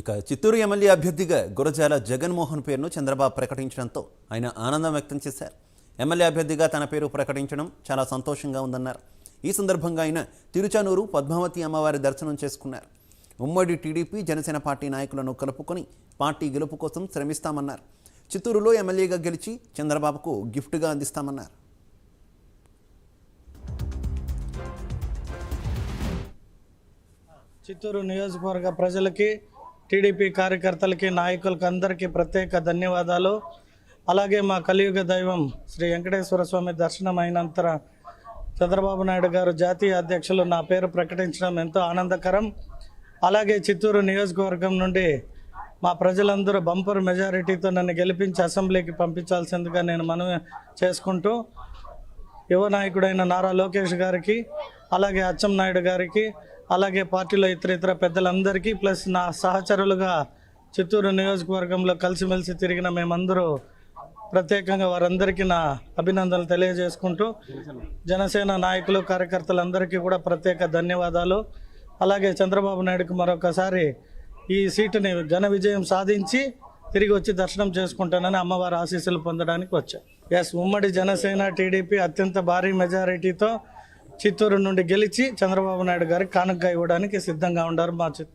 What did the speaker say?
ఇక చిత్తూరు ఎమ్మెల్యే అభ్యర్థిగా గురజాల జగన్మోహన్ పేరును చంద్రబాబు ప్రకటించడంతో ఆయన ఆనందం వ్యక్తం చేశారు. ఎమ్మెల్యే అభ్యర్థిగా తన పేరు ప్రకటించడం చాలా సంతోషంగా ఉందన్నారు. ఈ సందర్భంగా ఆయన తిరుచానూరు పద్మావతి అమ్మవారి దర్శనం చేసుకున్నారు. ఉమ్మడి టీడీపీ జనసేన పార్టీ నాయకులను కలుపుకొని పార్టీ గెలుపు కోసం శ్రమిస్తామన్నారు. చిత్తూరులో ఎమ్మెల్యేగా గెలిచి చంద్రబాబుకు గిఫ్ట్గా అందిస్తామన్నారు. చిత్తూరు నియోజకవర్గ ప్రజలకి టీడీపీ కార్యకర్తలకి నాయకులకి అందరికీ ప్రత్యేక ధన్యవాదాలు. అలాగే మా కలియుగ దైవం శ్రీ వెంకటేశ్వర స్వామి దర్శనం అయినంతర చంద్రబాబు నాయుడు గారు జాతీయ అధ్యక్షులు నా పేరు ప్రకటించడం ఎంతో ఆనందకరం. అలాగే చిత్తూరు నియోజకవర్గం నుండి మా ప్రజలందరూ బంపర్ మెజారిటీతో నన్ను గెలిపించి అసెంబ్లీకి పంపించాల్సిందిగా నేను మనవి చేసుకుంటూ యువ నాయకుడైన నారా లోకేష్ గారికి అలాగే అచ్చెం నాయుడు గారికి అలాగే పార్టీలో ఇతర ఇతర పెద్దలందరికీ ప్లస్ నా సహచరులుగా చిత్తూరు నియోజకవర్గంలో కలిసిమెలిసి తిరిగిన మేమందరూ ప్రత్యేకంగా వారందరికీ నా అభినందనలు తెలియజేసుకుంటూ జనసేన నాయకులు కార్యకర్తలందరికీ కూడా ప్రత్యేక ధన్యవాదాలు. అలాగే చంద్రబాబు నాయుడుకు మరొకసారి ఈ సీటుని ఘన విజయం సాధించి తిరిగి వచ్చి దర్శనం చేసుకుంటానని అమ్మవారి ఆశీస్సులు పొందడానికి వచ్చాను ఎస్ ఉమ్మడి జనసేన టీడీపీ అత్యంత భారీ మెజారిటీతో చిత్తూరు నుండి గెలిచి చంద్రబాబు నాయుడు గారికి కానుక ఇవ్వడానికి సిద్ధంగా ఉన్నారు మా చి-